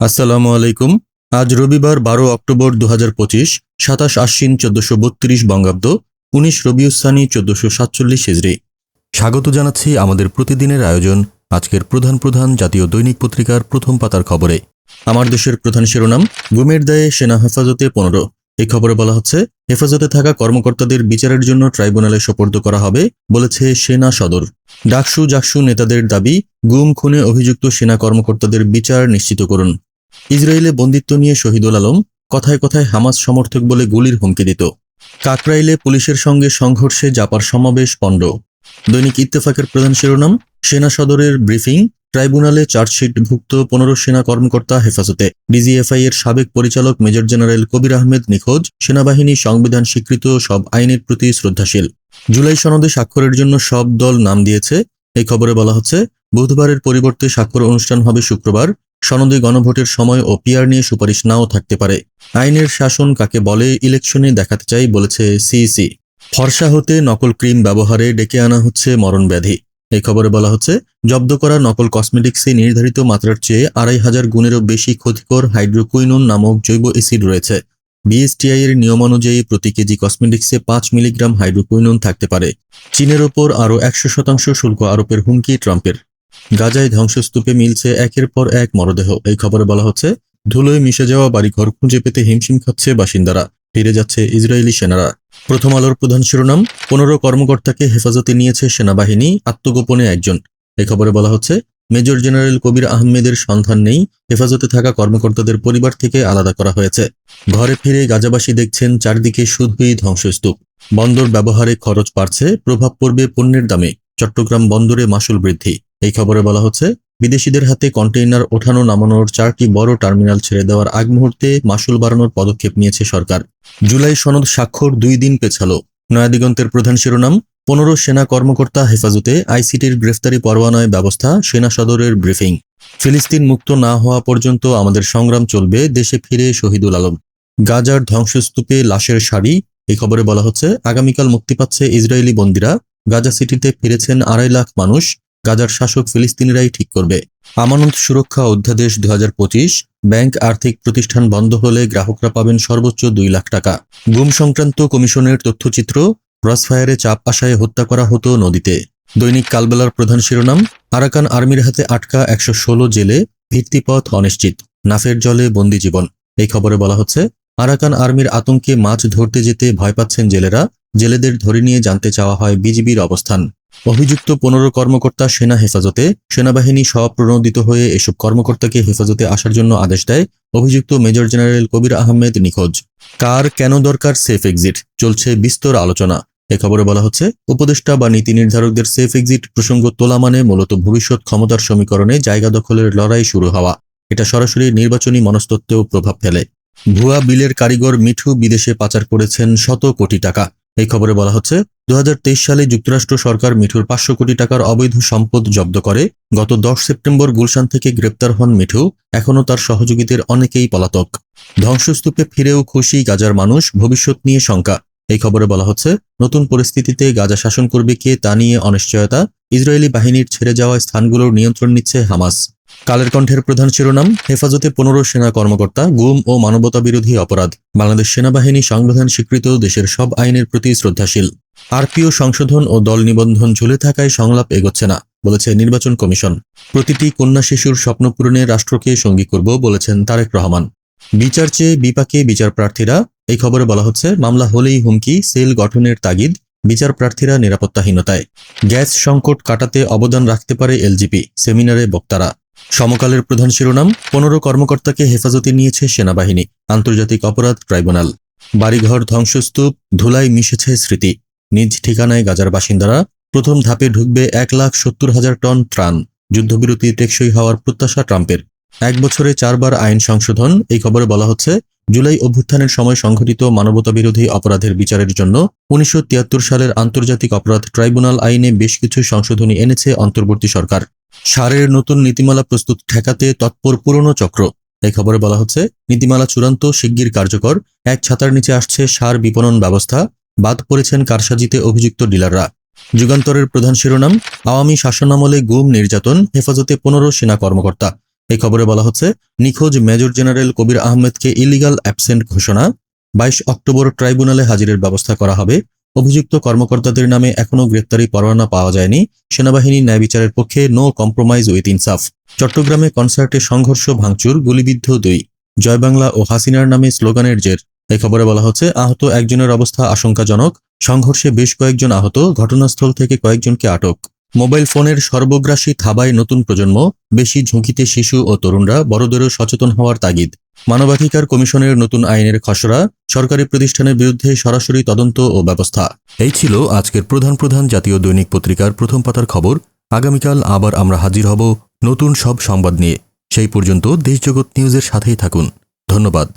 আসসালামু আলাইকুম। আজ রবিবার বারো অক্টোবর দু হাজার পঁচিশ, সাতাশ আশ্বিন চোদ্দশো বত্রিশ বঙ্গাব্দ, উনিশ রবিউসানি চোদ্দশো সাতচল্লিশ হিজড়ি স্বাগত জানাচ্ছি আমাদের প্রতিদিনের আয়োজন, আজকের প্রধান প্রধান জাতীয় দৈনিক পত্রিকার প্রথম পাতার খবরে। আমার দেশের প্রধান শিরোনাম গুমের দায়ে সেনা হেফাজতে পনেরো। এই খবরে বলা হচ্ছে, হেফাজতে থাকা কর্মকর্তাদের বিচারের জন্য ট্রাইব্যুনালে সোপর্দ করা হবে, বলেছে সেনা সদর। ডাকসু জাকসু নেতাদের দাবি, গুম খুনে অভিযুক্ত সেনা কর্মকর্তাদের বিচার নিশ্চিত করুন ইসরায়েলে বন্দিত্ব নিয়ে শহীদুল আলম কথায় কথায় হামাস সমর্থক বলে গুলির হুমকি দিত। কাকরাইলে পুলিশের সঙ্গে সংঘর্ষে জাপার সমাবেশ পণ্ড। দৈনিক ইত্তেফাকের প্রধান শিরোনাম, সেনা সদরের ব্রিফিং, ট্রাইব্যুনালে চার্জশিটভুক্ত পনেরো সেনা কর্মকর্তা হেফাজতে। ডিজিএফআই এর সাবেক পরিচালক মেজর জেনারেল কবির আহমেদ নিখোঁজ, সেনাবাহিনী সংবিধান স্বীকৃত সব আইনের প্রতি শ্রদ্ধাশীল। জুলাই সনদে স্বাক্ষরের জন্য সব দল নাম দিয়েছে। এই খবরে বলা হচ্ছে, বুধবারের পরিবর্তে স্বাক্ষর অনুষ্ঠান হবে শুক্রবার। সনদে গণভোটের সময় ও পিআর নিয়ে সুপারিশ নাও থাকতে পারে। আইনের শাসন কাকে বলে ইলেকশনে দেখাতে চাই বলেছে সিইসি ফর্সা হতে নকল ক্রিম ব্যবহারে ডেকে আনা হচ্ছে মরণ ব্যাধি। এই খবরে বলা হচ্ছে, জব্দ করা নকল কসমেটিক্সে নির্ধারিত মাত্রার চেয়ে আড়াই হাজার গুণেরও বেশি ক্ষতিকর হাইড্রোকুইনোন নামক জৈব অ্যাসিড রয়েছে। বিএসটিআই এর নিয়ম অনুযায়ী প্রতি কেজি কসমেটিক্সে পাঁচ মিলিগ্রাম হাইড্রোকুইনোন থাকতে পারে। চীনের ওপর আরও একশো শতাংশ শুল্ক আরোপের হুমকি ট্রাম্পের। গাজায় ধ্বংসস্তূপে মিলছে একের পর এক মরদেহ। এই খবরে বলা হচ্ছে, ধুলোয় মিশে যাওয়া বাড়িঘর খুঁজে পেতে হিমশিম খাচ্ছে বাসিন্দারা। ফিরে যাচ্ছে ইসরায়েলি সেনারা। প্রথম আলোর প্রধান শিরোনাম, পনেরো কর্মকর্তাকে হেফাজতে নিয়েছে সেনাবাহিনী, আত্মগোপনে একজন। এ খবরে বলা হচ্ছে, মেজর জেনারেল কবির আহমেদের সন্ধান নেই, হেফাজতে থাকা কর্মকর্তাদের পরিবার থেকে আলাদা করা হয়েছে। ঘরে ফিরে গাজাবাসী দেখছেন চারদিকে শুধুই ধ্বংসস্তূপ। বন্দর ব্যবহারে খরচ বাড়ছে, প্রভাব পড়বে পণ্যের দামে। চট্টগ্রাম বন্দরে মাসুল বৃদ্ধি। এই খবরে বলা হচ্ছে, বিদেশিদের হাতে কন্টেইনার ওঠানো নামানোর চারটি বড় টার্মিনাল ছেড়ে দেওয়ার আগ মুহূর্তে মাসুল বাড়ানোর পদক্ষেপ নিয়েছে সরকার। জুলাই সনদ স্বাক্ষর দুই দিন পেছালো। নয়াদিগন্তের প্রধান শিরোনাম, পনেরো সেনা কর্মকর্তা হেফাজতে আইসিটির গ্রেফতারি পরোয়ানায় ব্যবস্থা, সেনা সদরের ব্রিফিং। ফিলিস্তিন মুক্ত না হওয়া পর্যন্ত আমাদের সংগ্রাম চলবে, দেশে ফিরে শহীদুল আলম। গাজার ধ্বংসস্তূপে লাশের শাড়ি এই খবরে বলা হচ্ছে, আগামীকাল মুক্তি পাচ্ছে ইসরায়েলি বন্দীরা। গাজা সিটিতে ফিরেছেন আড়াই লাখ মানুষ। গাজার শাসক ফিলিস্তিনিরাই ঠিক করবে। আমানত সুরক্ষা অধ্যাদেশ দুহাজার পঁচিশ, ব্যাংক আর্থিক প্রতিষ্ঠান বন্ধ হলে গ্রাহকরা পাবেন সর্বোচ্চ দুই লাখ টাকা। গুম সংক্রান্ত কমিশনের তথ্যচিত্র, ক্রসফায়ারে চাপ আশায় হত্যা করা হতো নদীতে। দৈনিক কালবেলার প্রধান শিরোনাম, আরাকান আর্মির হাতে আটকা একশো ষোলো জেলে ভিত্তিপথ অনিশ্চিত, নাফের জলে বন্দি জীবন। এই খবরে বলা হচ্ছে, আরাকান আর্মির আতঙ্কে মাছ ধরতে যেতে ভয় পাচ্ছেন জেলেরা, জেলেদের ধরে নিয়ে জানতে চাওয়া হয় বিজিবির অবস্থান। অভিযুক্ত পনেরো কর্মকর্তা সেনা হেফাজতে সেনাবাহিনী স্বপ্রণোদিত হয়ে এসব কর্মকর্তাকে হেফাজতে আসার জন্য আদেশ দেয় অভিযুক্ত মেজর জেনারেল কবির আহমেদ নিখোঁজ। কার কেন দরকার সেফ এক্সিট? চলছে বিস্তর আলোচনা। এ খবরে বলা হচ্ছে, উপদেষ্টা বা নীতি নির্ধারকদের সেফ এক্সিট প্রসঙ্গ তোলা মানে মূলত ভবিষ্যৎ ক্ষমতার সমীকরণে জায়গা দখলের লড়াই শুরু হওয়া। এটা সরাসরি নির্বাচনী মনস্তত্ত্বেও প্রভাব ফেলে। ভুয়া বিলের কারিগর মিঠু বিদেশে পাচার করেছেন শত কোটি টাকা। এই খবরে বলা হচ্ছে দু হাজার তেইশ সালে যুক্তরাষ্ট্র সরকার মিঠুর পাঁচশো কোটি টাকার অবৈধ সম্পদ জব্দ করে। গত দশ সেপ্টেম্বর গুলশান থেকে গ্রেপ্তার হন মিঠু। এখনও তার সহযোগীদের অনেকেই পলাতক। ধ্বংসস্তূপে ফিরেও খুশি গাজার মানুষ, ভবিষ্যৎ নিয়ে শঙ্কা। এই খবরে বলা হচ্ছে, নতুন পরিস্থিতিতে গাজা শাসন করবে কে তা নিয়ে অনিশ্চয়তা। ইসরায়েলি বাহিনীর ছেড়ে যাওয়া স্থানগুলোর নিয়ন্ত্রণ নিচ্ছে হামাস। কালের কণ্ঠের প্রধান শিরোনাম, হেফাজতে পনেরো সেনা কর্মকর্তা, গুম ও মানবতা বিরোধী অপরাধ। বাংলাদেশ সেনাবাহিনী সংবিধান স্বীকৃত দেশের সব আইনের প্রতি শ্রদ্ধাশীল। আরপিও সংশোধন ও দল নিবন্ধন ঝুলে থাকায় সংলাপ এগোচ্ছে না, বলেছে নির্বাচন কমিশন। প্রতিটি কন্যা শিশুর স্বপ্ন পূরণে রাষ্ট্রকে সঙ্গী করব, বলেছেন তারেক রহমান। বিচার চেয়ে বিপাকে বিচার প্রার্থীরা, এই খবরে বলা হচ্ছে, মামলা হলেই হুমকি, সেল গঠনের তাগিদ, বিচার প্রার্থীরা নিরাপত্তাহীনতায়। গ্যাস সংকট কাটাতে অবদান রাখতে পারে এলজিপি, সেমিনারে বক্তারা। সমকালের প্রধান শিরোনাম, পনেরো কর্মকর্তাকে হেফাজতে নিয়েছে সেনাবাহিনী, আন্তর্জাতিক অপরাধ ট্রাইব্যুনাল। বাড়িঘর ধ্বংসস্তূপ ধুলায় মিশেছে স্মৃতি। নিজ ঠিকানায় গাজার বাসিন্দারা, প্রথম ধাপে ঢুকবে এক লাখ সত্তর হাজার টন ত্রাণ। যুদ্ধবিরতি টেকসই হওয়ার প্রত্যাশা ট্রাম্পের। এক বছরে চারবার আইন সংশোধন, এই খবরে বলা হচ্ছে, জুলাই অভ্যুত্থানের সময় সংঘটিত মানবতাবিরোধী অপরাধের বিচারের জন্য উনিশশো তিয়াত্তর সালের আন্তর্জাতিক অপরাধ ট্রাইব্যুনাল আইনে বেশ কিছু সংশোধনী এনেছে অন্তর্বর্তী সরকার। সারের নতুন নীতিমালা প্রস্তুত ঠেকাতে তৎপর পুরনো চক্র। এই খবরে বলা হচ্ছে, নীতিমালা চূড়ান্ত, শিগগির কার্যকর। এক ছাতার নিচে আসছে সার বিপণন ব্যবস্থা। বাদ পড়েছেন কারসাজিতে অভিযুক্ত ডিলাররা। যুগান্তরের প্রধান শিরোনাম, আওয়ামী শাসনামলে গুম নির্যাতন, হেফাজতে পনেরো সেনা কর্মকর্তা। এই খবরে বলা হচ্ছে, নিখোঁজ মেজর জেনারেল কবির আহমেদকে ইলিগাল অ্যাবসেন্ট ঘোষণা। বাইশ অক্টোবর ট্রাইব্যুনালে হাজিরের ব্যবস্থা করা হবে। অভিযুক্ত কর্মকর্তাদের নামে এখনও গ্রেপ্তারি পরোয়ানা পাওয়া যায়নি। সেনাবাহিনী ন্যায় বিচারের পক্ষে নো কম্প্রোমাইজ উইথ ইনসাফ চট্টগ্রামে কনসার্টে সংঘর্ষ, ভাঙচুর, গুলিবিদ্ধ দুই। জয় বাংলা ও হাসিনার নামে স্লোগানের জের। এই খবরে বলা হচ্ছে, আহত একজনের অবস্থা আশঙ্কাজনক। সংঘর্ষে বেশ কয়েকজন আহত, ঘটনাস্থল থেকে কয়েকজনকে আটক। মোবাইল ফোনের সর্বগ্রাসী থাবায় নতুন প্রজন্ম, বেশি ঝুঁকিতে শিশু ও তরুণরা, বড়দেরও সচেতন হওয়ার তাগিদ। মানবাধিকার কমিশনের নতুন আইনের খসড়া, সরকারি প্রতিষ্ঠানের বিরুদ্ধে সরাসরি তদন্ত ও ব্যবস্থা। এই ছিল আজকের প্রধান প্রধান জাতীয় দৈনিক পত্রিকার প্রথম পাতার খবর। আগামীকাল আবার আমরা হাজির হব নতুন সব সংবাদ নিয়ে। সেই পর্যন্ত দেশজগৎ নিউজের সাথেই থাকুন। ধন্যবাদ।